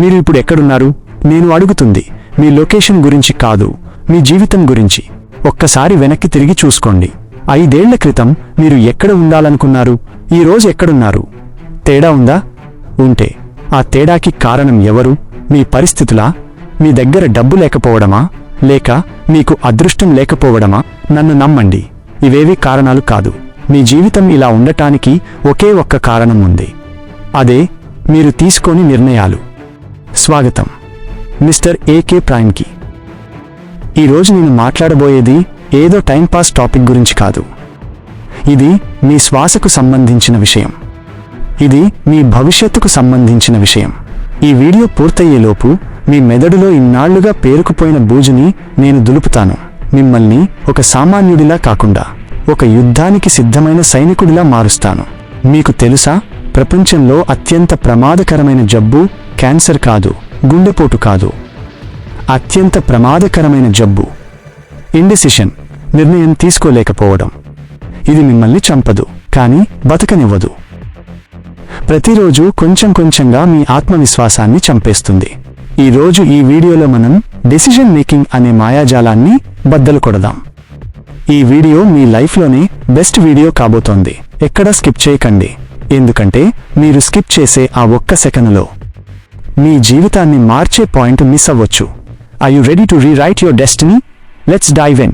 మీరు ఇప్పుడు ఎక్కడున్నారు? నేను అడుగుతుంది. మీ లొకేషన్ గురించి కాదు. మీ జీవితం గురించి. ఒక్కసారి వెనక్కి తిరిగి చూసుకోండి. ఐదేళ్ళ క్రితం మీరు ఎక్కడ ఉండాలనుకున్నారు? ఈ రోజు ఎక్కడున్నారు? తేడా ఉందా? ఉంటే. ఆ తేడాకి కారణం ఎవరు? మీ పరిస్థితులా? మీ దగ్గర డబ్బు లేకపోవడమా? లేక మీకు అదృష్టం లేకపోవడమా? నన్ను నమ్మండి. ఇవేవి కారణాలు కాదు. మీ జీవితం ఇలా ఉండటానికి ఒకే ఒక్క కారణం ఉంది. అదే మీరు తీసుకోని నిర్ణయాలు. స్వాగతం. మిస్టర్ ఏకే ప్రైమ్కి. ఈరోజు నేను మాట్లాడబోయేది ఏదో టైంపాస్ టాపిక్ గురించి కాదు. ఇది మీ శ్వాసకు సంబంధించిన విషయం. ఇది మీ భవిష్యత్తుకు సంబంధించిన విషయం. ఈ వీడియో పూర్తయ్యేలోపు మీ మెదడులో ఇన్నాళ్ళుగా పేరుకుపోయిన బూజుని నేను దులుపుతాను. మిమ్మల్ని ఒక సామాన్యుడిలా కాకుండా ఒక యుద్ధానికి సిద్ధమైన సైనికుడిలా మారుస్తాను. మీకు తెలుసా? ప్రపంచంలో అత్యంత ప్రమాదకరమైన జబ్బు క్యాన్సర్ కాదు గుండెపోటు కాదు. అత్యంత ప్రమాదకరమైన జబ్బు. ఇండెసిషన్ నిర్ణయం తీసుకోలేకపోవడం. ఇది మిమ్మల్ని చంపదు కానీ బతకనివ్వదు. ప్రతిరోజు కొంచెం కొంచెంగా మీ ఆత్మవిశ్వాసాన్ని చంపేస్తుంది. ఈ రోజు ఈ వీడియోలో మనం డెసిషన్ మేకింగ్ అనే మాయాజాలాన్ని బద్దలు కొడదాం. ఈ వీడియో మీ లైఫ్లోనే బెస్ట్ వీడియో కాబోతోంది. ఎక్కడా స్కిప్ చేయకండి. ఎందుకంటే మీరు స్కిప్ చేసే ఆ ఒక్క సెకనులో మీ జీవితాన్ని మార్చే పాయింట్ మిస్ అవ్వచ్చు. I you ready to rewrite your destiny let's dive in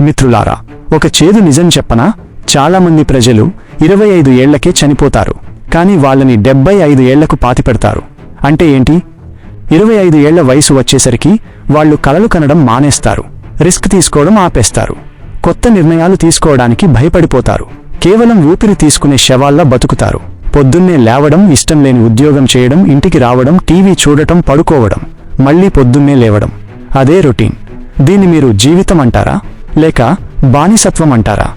మిత్రులారా ఒక చేదు నిజం చెప్పనా? చాలామంది ప్రజలు ఇరవై ఐదు ఏళ్ళకే చనిపోతారు కానీ వాళ్ళని డెబ్బై ఐదు ఏళ్ళకు పాతిపెడతారు. అంటే ఏంటి? ఇరవై ఐదు ఏళ్ళ వయసు వచ్చేసరికి వాళ్ళు కలలు కనడం మానేస్తారు రిస్క్ తీసుకోవడం ఆపేస్తారు కొత్త నిర్ణయాలు తీసుకోవడానికి భయపడిపోతారు. కేవలం ఊపిరి తీసుకునే శవాల్లా బతుకుతారు. పొద్దున్నే లేవడం ఇష్టం లేని ఉద్యోగం చేయడం ఇంటికి రావడం టీవీ చూడటం పడుకోవడం మళ్ళీ పొద్దున్నే లేవడం. అదే రొటీన్. దీన్ని మీరు జీవితం అంటారా? లేక బానిసత్వం అంటారా?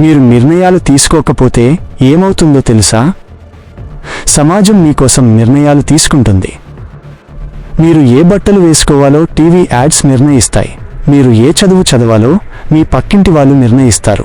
మీరు నిర్ణయాలు తీసుకోకపోతే ఏమవుతుందో తెలుసా? సమాజం మీకోసం నిర్ణయాలు తీసుకుంటుంది. మీరు ఏ బట్టలు వేసుకోవాలో టీవీ యాడ్స్ నిర్ణయిస్తాయి. మీరు ఏ చదువు చదవాలో మీ పక్కింటి వాళ్ళు నిర్ణయిస్తారు.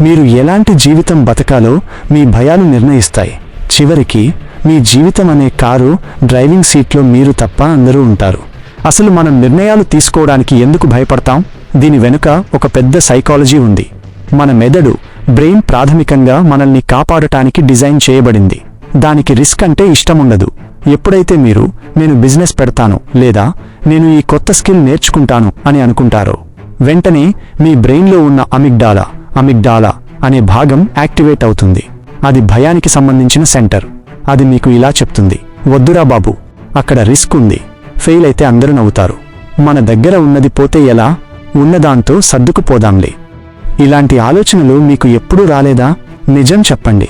మీరు ఎలాంటి జీవితం బతకాలో మీ భయాలు నిర్ణయిస్తాయి. చివరికి మీ జీవితం అనే కారు డ్రైవింగ్ సీట్లో మీరు తప్ప అందరూ ఉంటారు. అసలు మనం నిర్ణయాలు తీసుకోవడానికి ఎందుకు భయపడతాం? దీని వెనుక ఒక పెద్ద సైకాలజీ ఉంది. మన మెదడు బ్రెయిన్ ప్రాథమికంగా మనల్ని కాపాడటానికి డిజైన్ చేయబడింది. దానికి రిస్క్ అంటే ఇష్టముండదు ఎప్పుడైతే మీరు నేను బిజినెస్ పెడతాను లేదా నేను ఈ కొత్త స్కిల్ నేర్చుకుంటాను అని అనుకుంటారో వెంటనే మీ బ్రెయిన్లో ఉన్న అమిగ్డాలా అమిగ్డాలా అనే భాగం యాక్టివేట్ అవుతుంది. అది భయానికి సంబంధించిన సెంటర్. అది మీకు ఇలా చెప్తుంది. వద్దురా బాబు అక్కడ రిస్క్ ఉంది. ఫెయిల్ అయితే అందరూ నవ్వుతారు. మన దగ్గర ఉన్నది పోతే ఎలా? ఉన్నదాంతో సర్దుకుపోదాంలే. ఇలాంటి ఆలోచనలు మీకు ఎప్పుడూ రాలేదా? నిజం చెప్పండి.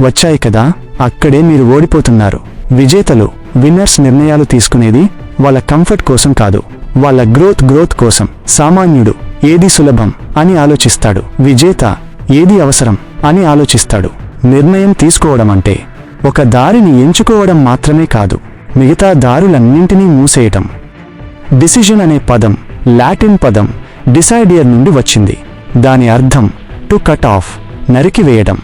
వచ్చాయి కదా అక్కడే మీరు ఓడిపోతున్నారు. విజేతలు విన్నర్స్ నిర్ణయాలు తీసుకునేది వాళ్ళ కంఫర్ట్ కోసం కాదు. వాళ్ళ గ్రోత్ గ్రోత్ కోసం సామాన్యుడు ఏది సులభం అని ఆలోచిస్తాడు. విజేత ఏది అవసరం అని ఆలోచిస్తాడు. నిర్ణయం తీసుకోవడం అంటే ఒక దారిని ఎంచుకోవడం మాత్రమే కాదు మిగతా దారులన్నింటినీ మూసేయటం. డిసిజన్ అనే పదం లాటిన్ పదం డిసైడియర్ నుండి వచ్చింది. దాని అర్థం టు కట్ ఆఫ్ నరికివేయడం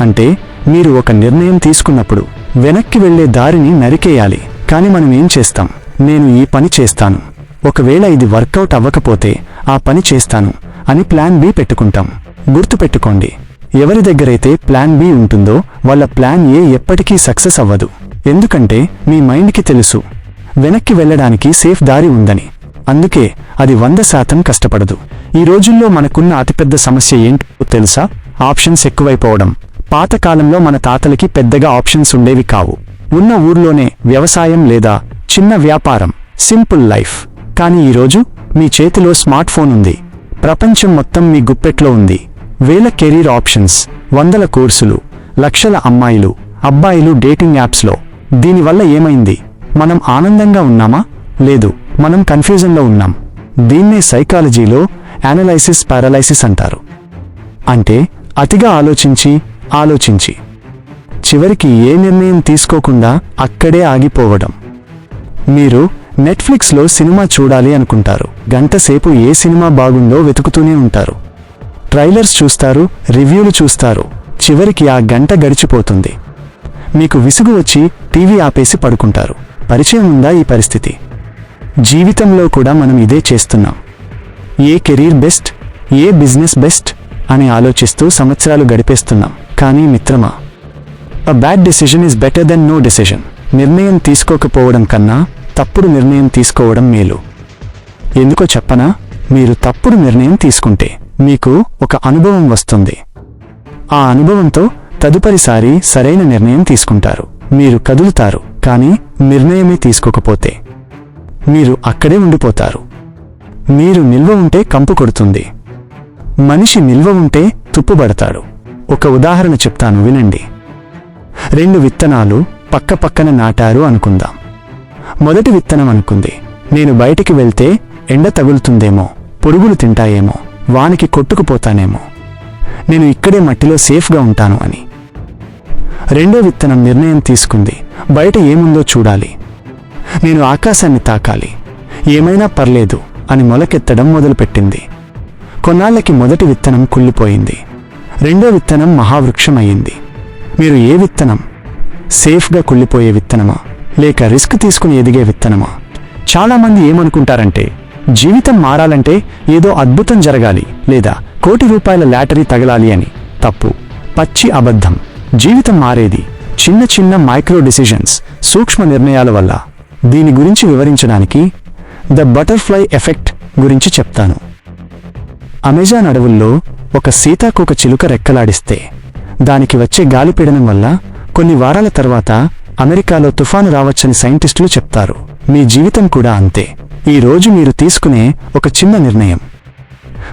అంటే మీరు ఒక నిర్ణయం తీసుకున్నప్పుడు వెనక్కి వెళ్ళే దారిని నరికేయాలి. కాని మనం ఏం చేస్తాం? నేను ఈ పని చేస్తాను. ఒకవేళ ఇది వర్కౌట్ అవ్వకపోతే ఆ పని చేస్తాను అని ప్లాన్ బి పెట్టుకుంటాం. గుర్తుపెట్టుకోండి ఎవరి దగ్గరైతే ప్లాన్ బి ఉంటుందో వాళ్ళ ప్లాన్ ఏ ఎప్పటికీ సక్సెస్ అవ్వదు. ఎందుకంటే మీ మైండ్కి తెలుసు వెనక్కి వెళ్ళడానికి సేఫ్ దారి ఉందని. అందుకే అది వంద శాతం కష్టపడదు. ఈ రోజుల్లో మనకున్న అతిపెద్ద సమస్య ఏంటో తెలుసా? ఆప్షన్స్ ఎక్కువైపోవడం. పాతకాలంలో మన తాతలకి పెద్దగా ఆప్షన్స్ ఉండేవి కావు. ఉన్న ఊర్లోనే వ్యవసాయం లేదా చిన్న వ్యాపారం సింపుల్ లైఫ్. కానీ ఈరోజు మీ చేతిలో స్మార్ట్ ఫోన్ ఉంది. ప్రపంచం మొత్తం మీ గుప్పెట్లో ఉంది. వేల కెరీర్ ఆప్షన్స్ వందల కోర్సులు లక్షల అమ్మాయిలు అబ్బాయిలు డేటింగ్ యాప్స్లో. దీనివల్ల ఏమైంది? మనం ఆనందంగా ఉన్నామా? లేదు మనం కన్ఫ్యూజన్లో ఉన్నాం. దీన్నే సైకాలజీలో యానలైసిస్ పారలైసిస్ అంటారు. అంటే అతిగా ఆలోచించి ఆలోచించి. చివరికి ఏ నిర్ణయం తీసుకోకుండా అక్కడే ఆగిపోవడం. మీరు నెట్ఫ్లిక్స్లో సినిమా చూడాలి అనుకుంటారు. గంటసేపు ఏ సినిమా బాగుందో వెతుకుతూనే ఉంటారు. ట్రైలర్స్ చూస్తారు రివ్యూలు చూస్తారు. చివరికి ఆ గంట గడిచిపోతుంది. మీకు విసుగు వచ్చి టీవీ ఆపేసి పడుకుంటారు. పరిచయం ఉందా ఈ పరిస్థితి? జీవితంలో కూడా మనం ఇదే చేస్తున్నాం. ఏ కెరీర్ బెస్ట్ ఏ బిజినెస్ బెస్ట్ అని ఆలోచిస్తూ సంవత్సరాలు గడిపేస్తున్నాం. కానీ మిత్రమా a bad decision is better than no decision నిర్ణయం తీసుకోకపోవడం కన్నా తప్పుడు నిర్ణయం తీసుకోవడం మేలు. ఎందుకో చెప్పనా? మీరు తప్పుడు నిర్ణయం తీసుకుంటే మీకు ఒక అనుభవం వస్తుంది. ఆ అనుభవంతో తదుపరిసారి సరైన నిర్ణయం తీసుకుంటారు. మీరు కదులుతారు కానీ నిర్ణయమే తీసుకోకపోతే మీరు అక్కడే ఉండిపోతారు. మీరు నిల్వ ఉంటే కంపు కొడుతుంది. మనిషి నిల్వ ఉంటే తుప్పుబడతాడు ఒక ఉదాహరణ చెప్తాను వినండి. రెండు విత్తనాలు పక్కపక్కన నాటారు అనుకుందాం. మొదటి విత్తనం అనుకుంది. నేను బయటికి వెళ్తే ఎండ తగులుతుందేమో పురుగులు తింటాయేమో వానికి కొట్టుకుపోతానేమో. నేను ఇక్కడే మట్టిలో సేఫ్గా ఉంటాను అని. రెండో విత్తనం నిర్ణయం తీసుకుంది. బయట ఏముందో చూడాలి. నేను ఆకాశాన్ని తాకాలి. ఏమైనా పర్లేదు అని మొలకెత్తడం మొదలుపెట్టింది. కొన్నాళ్ళకి మొదటి విత్తనం కుళ్ళిపోయింది. రెండో విత్తనం మహావృక్షం అయ్యింది మీరు ఏ విత్తనం? సేఫ్గా కుళ్ళిపోయే విత్తనమా? లేక రిస్క్ తీసుకుని ఎదిగే విత్తనమా? చాలామంది ఏమనుకుంటారంటే జీవితం మారాలంటే ఏదో అద్భుతం జరగాలి లేదా కోటి రూపాయల లాటరీ తగలాలి అని. తప్పు. పచ్చి అబద్ధం. జీవితం మారేది చిన్న చిన్న మైక్రో డిసిజన్స్ సూక్ష్మ నిర్ణయాల వల్ల. దీని గురించి వివరించడానికి ద బటర్ఫ్లై ఎఫెక్ట్ గురించి చెప్తాను. అమెజాన్ అడవుల్లో ఒక సీతాకోక చిలుక రెక్కలాడిస్తే దానికి వచ్చే గాలిపీడనం వల్ల కొన్ని వారాల తర్వాత అమెరికాలో తుఫాను రావచ్చని సైంటిస్టులు చెప్తారు. మీ జీవితం కూడా అంతే. ఈ రోజు మీరు తీసుకునే ఒక చిన్న నిర్ణయం.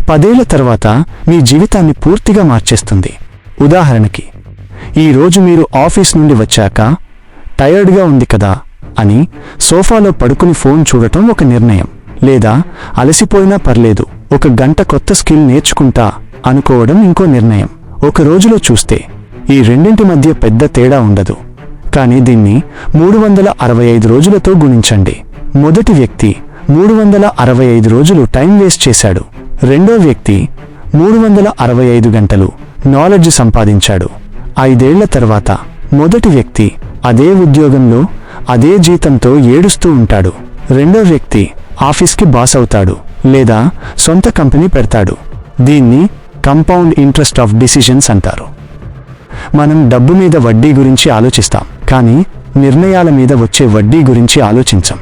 పదేళ్ళ తర్వాత మీ జీవితాన్ని పూర్తిగా మార్చేస్తుంది. ఉదాహరణకి ఈ రోజు మీరు ఆఫీస్ నుండి వచ్చాక టయర్డ్గా ఉంది కదా అని సోఫాలో పడుకుని ఫోన్ చూడటం ఒక నిర్ణయం. లేదా అలసిపోయినా పర్లేదు ఒక గంట కొత్త స్కిల్ నేర్చుకుంటా అనుకోవడం ఇంకో నిర్ణయం. ఒక రోజులో చూస్తే ఈ రెండింటి మధ్య పెద్ద తేడా ఉండదు. కానీ దీన్ని మూడు వందల అరవై ఐదు రోజులతో గుణించండి. మొదటి వ్యక్తి మూడు వందల అరవై ఐదు రోజులు టైం వేస్ట్ చేశాడు. రెండో వ్యక్తి మూడు వందల అరవై ఐదు గంటలు నాలెడ్జ్ సంపాదించాడు. ఐదేళ్ళ తర్వాత మొదటి వ్యక్తి అదే ఉద్యోగంలో అదే జీతంతో ఏడుస్తూ ఉంటాడు. రెండో వ్యక్తి ఆఫీస్కి బాస్ అవుతాడు లేదా సొంత కంపెనీ పెడతాడు. దీన్ని కంపౌండ్ ఇంట్రెస్ట్ ఆఫ్ డిసిజన్స్ అంటారు. మనం డబ్బు మీద వడ్డీ గురించి ఆలోచిస్తాం. కానీ నిర్ణయాల మీద వచ్చే వడ్డీ గురించి ఆలోచించం.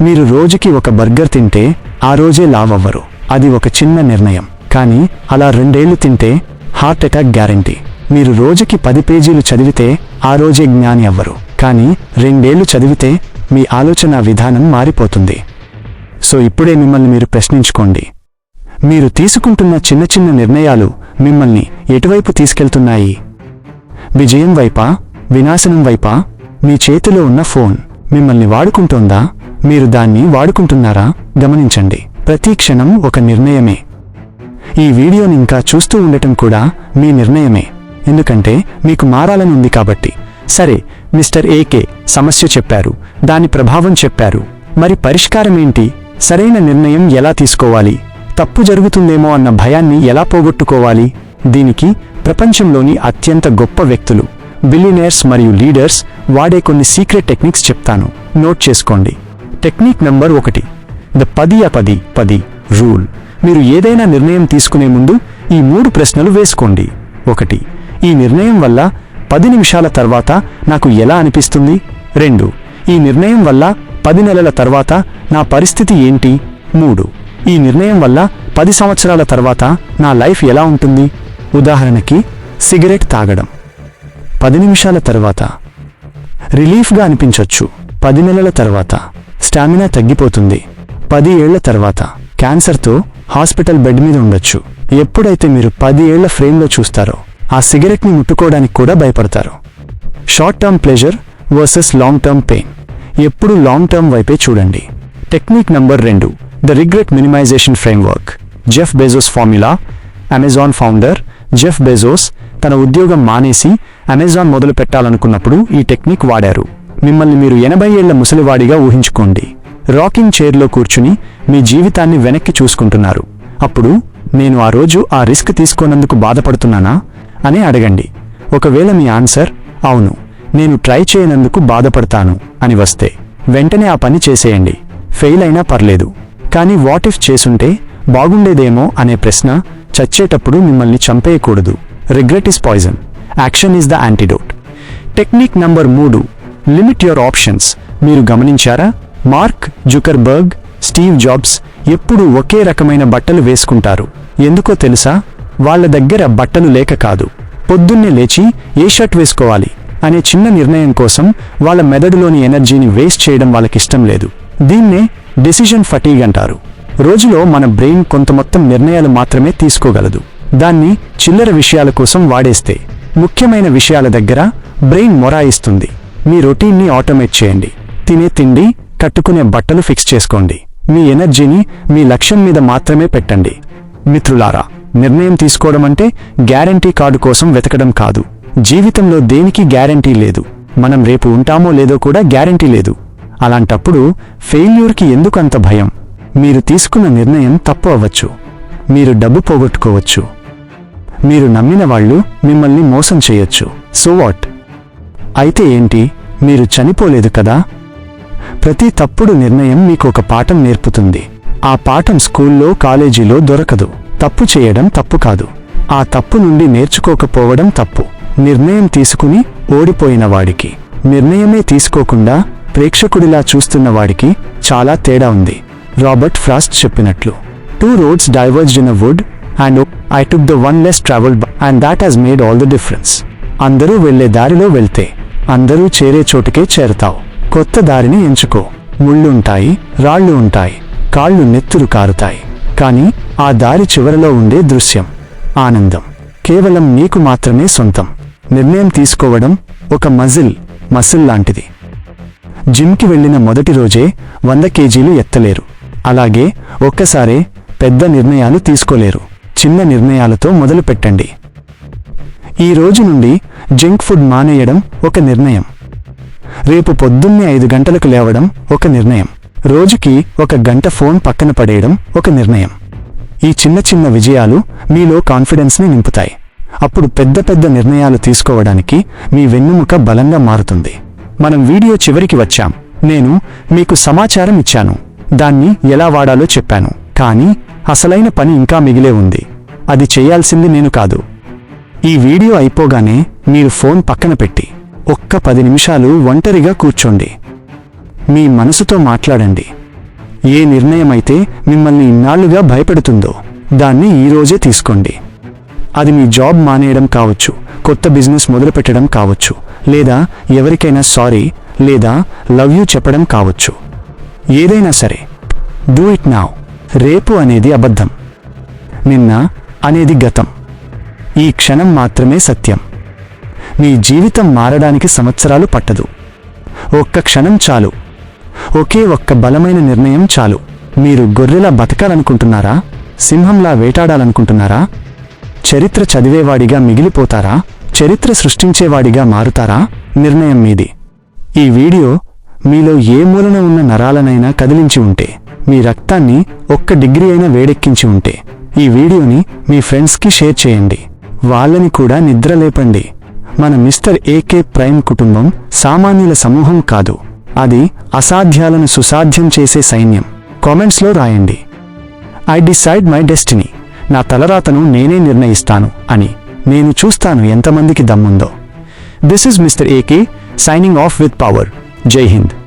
మీరు రోజుకి ఒక బర్గర్ తింటే ఆ రోజే లావవ్వరు. అది ఒక చిన్న నిర్ణయం. కానీ అలా రెండేళ్ళు తింటే హార్ట్ అటాక్ గ్యారంటీ. మీరు రోజుకి పది పేజీలు చదివితే ఆ రోజే జ్ఞాని అవ్వరు. కానీ రెండేళ్ళు చదివితే మీ ఆలోచన విధానం మారిపోతుంది. సో ఇప్పుడే మిమ్మల్ని మీరు ప్రశ్నించుకోండి. మీరు తీసుకుంటున్న చిన్న చిన్న నిర్ణయాలు మిమ్మల్ని ఎటువైపు తీసుకెళ్తున్నాయి? విజయం వైపా? వినాశనం వైపా? మీ చేతిలో ఉన్న ఫోన్ మిమ్మల్ని వాడుకుంటోందా? మీరు దాన్ని వాడుకుంటున్నారా? గమనించండి. ప్రతి క్షణం ఒక నిర్ణయమే. ఈ వీడియోని ఇంకా చూస్తూ ఉండటం కూడా మీ నిర్ణయమే. ఎందుకంటే మీకు మారాలని ఉంది కాబట్టి. సరే మిస్టర్ ఏకే సమస్య చెప్పారు. దాని ప్రభావం చెప్పారు. మరి పరిష్కారం ఏంటి? సరైన నిర్ణయం ఎలా తీసుకోవాలి? తప్పు జరుగుతుందేమో అన్న భయాన్ని ఎలా పోగొట్టుకోవాలి? దీనికి ప్రపంచంలోని అత్యంత గొప్ప వ్యక్తులు బిలియనర్స్ మరియు లీడర్స్ వాడే కొన్ని సీక్రెట్ టెక్నిక్స్ చెప్తాను. నోట్ చేసుకోండి. టెక్నిక్ నంబర్ ఒకటి. ద పది పది పది రూల్ మీరు ఏదైనా నిర్ణయం తీసుకునే ముందు ఈ మూడు ప్రశ్నలు వేసుకోండి. ఒకటి. ఈ నిర్ణయం వల్ల పది నిమిషాల తర్వాత నాకు ఎలా అనిపిస్తుంది? రెండు. ఈ నిర్ణయం వల్ల పది నెలల తర్వాత నా పరిస్థితి ఏంటి? మూడు. ఈ నిర్ణయం వల్ల పది సంవత్సరాల తర్వాత నా లైఫ్ ఎలా ఉంటుంది? ఉదాహరణకి సిగరెట్ తాగడం. పది నిమిషాల తర్వాత. రిలీఫ్గా అనిపించొచ్చు. పది నెలల తర్వాత. స్టామినా తగ్గిపోతుంది. పది ఏళ్ళ తర్వాత. క్యాన్సర్తో హాస్పిటల్ బెడ్ మీద ఉండొచ్చు. ఎప్పుడైతే మీరు పది ఏళ్ళ ఫ్రేమ్లో చూస్తారో ఆ సిగరెట్ని ముట్టుకోవడానికి కూడా భయపడతారు. Short term pleasure versus long term pain. ఎప్పుడు లాంగ్ టర్మ్ వైపే చూడండి. టెక్నిక్ నంబర్ రెండు. The regret minimization framework. Jeff Bezos formula. Amazon founder Jeff Bezos తన ఉద్యోగం మానేసి అమెజాన్ మొదలు పెట్టాలనుకున్నప్పుడు ఈ టెక్నిక్ వాడారు. మిమ్మల్ని మీరు ఎనభై ఏళ్ళ ముసలివాడిగా ఊహించుకోండి. రాకింగ్ చైర్లో కూర్చుని మీ జీవితాన్ని వెనక్కి చూసుకుంటున్నారు. అప్పుడు నేను ఆ రోజు ఆ రిస్క్ తీసుకోనందుకు బాధపడుతున్నానా? అని అడగండి. ఒకవేళ మీ ఆన్సర్ అవును నేను ట్రై చేయనందుకు బాధపడతాను అని వస్తే వెంటనే ఆ పని చేసేయండి. ఫెయిల్ అయినా పర్లేదు. కానీ వాట్ ఇఫ్ చేసుంటే బాగుండేదేమో అనే ప్రశ్న చచ్చేటప్పుడు మిమ్మల్ని చంపేయకూడదు. Regret is poison. Action is the antidote technique number మూడు లిమిట్ యువర్ ఆప్షన్స్ మీరు గమనించారా? మార్క్ జుకర్బర్గ్ స్టీవ్ జాబ్స్ ఎప్పుడూ ఒకే రకమైన బట్టలు వేసుకుంటారు. ఎందుకో తెలుసా? వాళ్ళ దగ్గర బట్టలు లేక కాదు. పొద్దున్నే లేచి ఏ షర్ట్ వేసుకోవాలి అనే చిన్న నిర్ణయం కోసం వాళ్ళ మెదడులోని ఎనర్జీని వేస్ట్ చేయడం వాళ్ళకిష్టం లేదు. దీన్నే డెసిషన్ ఫటీగ్ అంటారు. రోజులో మన బ్రెయిన్ కొంత మొత్తం నిర్ణయాలు మాత్రమే తీసుకోగలదు. దాన్ని చిల్లర విషయాల కోసం వాడేస్తే ముఖ్యమైన విషయాల దగ్గర బ్రెయిన్ మొరాయిస్తుంది. మీ రొటీన్ని ఆటోమేట్ చేయండి. తినే తిండి కట్టుకునే బట్టలు ఫిక్స్ చేసుకోండి. మీ ఎనర్జీని మీ లక్ష్యం మీద మాత్రమే పెట్టండి. మిత్రులారా నిర్ణయం తీసుకోవడం అంటే గ్యారంటీ కార్డు కోసం వెతకడం కాదు. జీవితంలో దేనికి గ్యారంటీ లేదు? మనం రేపు ఉంటామో లేదో కూడా గ్యారంటీ లేదు. అలాంటప్పుడు ఫెయిల్యూర్కి ఎందుకు అంత భయం? మీరు తీసుకున్న నిర్ణయం తప్పు అవ్వచ్చు. మీరు డబ్బు పోగొట్టుకోవచ్చు. మీరు నమ్మిన వాళ్ళు మిమ్మల్ని మోసం చేయొచ్చు. సో వాట్ అయితే ఏంటి? మీరు చనిపోలేదు కదా? ప్రతి తప్పుడు నిర్ణయం మీకు ఒక పాఠం నేర్పుతుంది. ఆ పాఠం స్కూల్లో కాలేజీలో దొరకదు. తప్పు చేయడం తప్పు కాదు. ఆ తప్పు నుండి నేర్చుకోకపోవడం తప్పు. నిర్ణయం తీసుకుని ఓడిపోయిన వాడికి. నిర్ణయమే తీసుకోకుండా ప్రేక్షకుడిలా చూస్తున్న వాడికి చాలా తేడా ఉంది. రాబర్ట్ ఫ్రాస్ట్ చెప్పినట్లు two roads diverged in a wood and I took the one less travel and that has made all the difference అందరూ వెళ్ళే దారిలో వెళ్తే అందరూ చేరే చోటుకే చేరతావు. కొత్త దారిని ఎంచుకో. ముళ్ళుంటాయి రాళ్ళు ఉంటాయి కాళ్ళు నెత్తురు కారుతాయి. కానీ ఆ దారి చివరలో ఉండే దృశ్యం ఆనందం. కేవలం నీకు మాత్రమే సొంతం. నిర్ణయం తీసుకోవడం ఒక మజిల్ మసిల్ లాంటిది. జిమ్కి వెళ్ళిన మొదటి రోజే వంద కేజీలు ఎత్తలేరు. అలాగే ఒక్కసారే పెద్ద నిర్ణయాలు తీసుకోలేరు. చిన్న నిర్ణయాలతో మొదలు పెట్టండి ఈ రోజు నుండి జంక్ ఫుడ్ మానేయడం ఒక నిర్ణయం. రేపు పొద్దున్నే ఐదు గంటలకు లేవడం ఒక నిర్ణయం. రోజుకి ఒక గంట ఫోన్ పక్కన పడేయడం ఒక నిర్ణయం. ఈ చిన్న చిన్న విజయాలు మీలో కాన్ఫిడెన్స్ని నింపుతాయి. అప్పుడు పెద్ద పెద్ద నిర్ణయాలు తీసుకోవడానికి మీ వెన్నుముక బలంగా మారుతుంది. మనం వీడియో చివరికి వచ్చాం. నేను మీకు సమాచారం ఇచ్చాను. దాన్ని ఎలా వాడాలో చెప్పాను. కానీ అసలైన పని ఇంకా మిగిలే ఉంది. అది చేయాల్సింది నేను కాదు. ఈ వీడియో అయిపోగానే మీరు ఫోన్ పక్కన పెట్టి ఒక్క పది నిమిషాలు ఒంటరిగా కూర్చోండి. మీ మనసుతో మాట్లాడండి. ఏ నిర్ణయమైతే మిమ్మల్ని ఇన్నాళ్ళుగా భయపెడుతుందో దాన్ని ఈరోజే తీసుకోండి. అది మీ జాబ్ మానేయడం కావచ్చు కొత్త బిజినెస్ మొదలుపెట్టడం కావచ్చు లేదా ఎవరికైనా సారీ లేదా లవ్ యూ చెప్పడం కావచ్చు. ఏదైనా సరే డూ ఇట్ నావ్ రేపు అనేది అబద్ధం. నిన్న అనేది గతం. ఈ క్షణం మాత్రమే సత్యం. మీ జీవితం మారడానికి సంవత్సరాలు పట్టదు. ఒక్క క్షణం చాలు. ఒకే ఒక్క బలమైన నిర్ణయం చాలు. మీరు గొర్రెలా బతకాలనుకుంటున్నారా? సింహంలా వేటాడాలనుకుంటున్నారా? చరిత్ర చదివేవాడిగా మిగిలిపోతారా? చరిత్ర సృష్టించేవాడిగా మారుతారా? నిర్ణయం మీది. ఈ వీడియో మీలో ఏ మూలన ఉన్న నరాలనైనా కదిలించి ఉంటే మీ రక్తాన్ని ఒక్క డిగ్రీ అయినా వేడెక్కించి ఉంటే ఈ వీడియోని మీ ఫ్రెండ్స్కి షేర్ చేయండి. వాళ్ళని కూడా నిద్రలేపండి మన మిస్టర్ ఏకే ప్రైమ్ కుటుంబం సామాన్యుల సమూహం కాదు. అది అసాధ్యాలను సుసాధ్యం చేసే సైన్యం. కామెంట్స్లో రాయండి. I decide my destiny. నా తలరాతను నేనే నిర్ణయిస్తాను అని నేను చూస్తాను ఎంతమందికి దమ్ముందో. This is mister AK signing off with power. Jai Hind.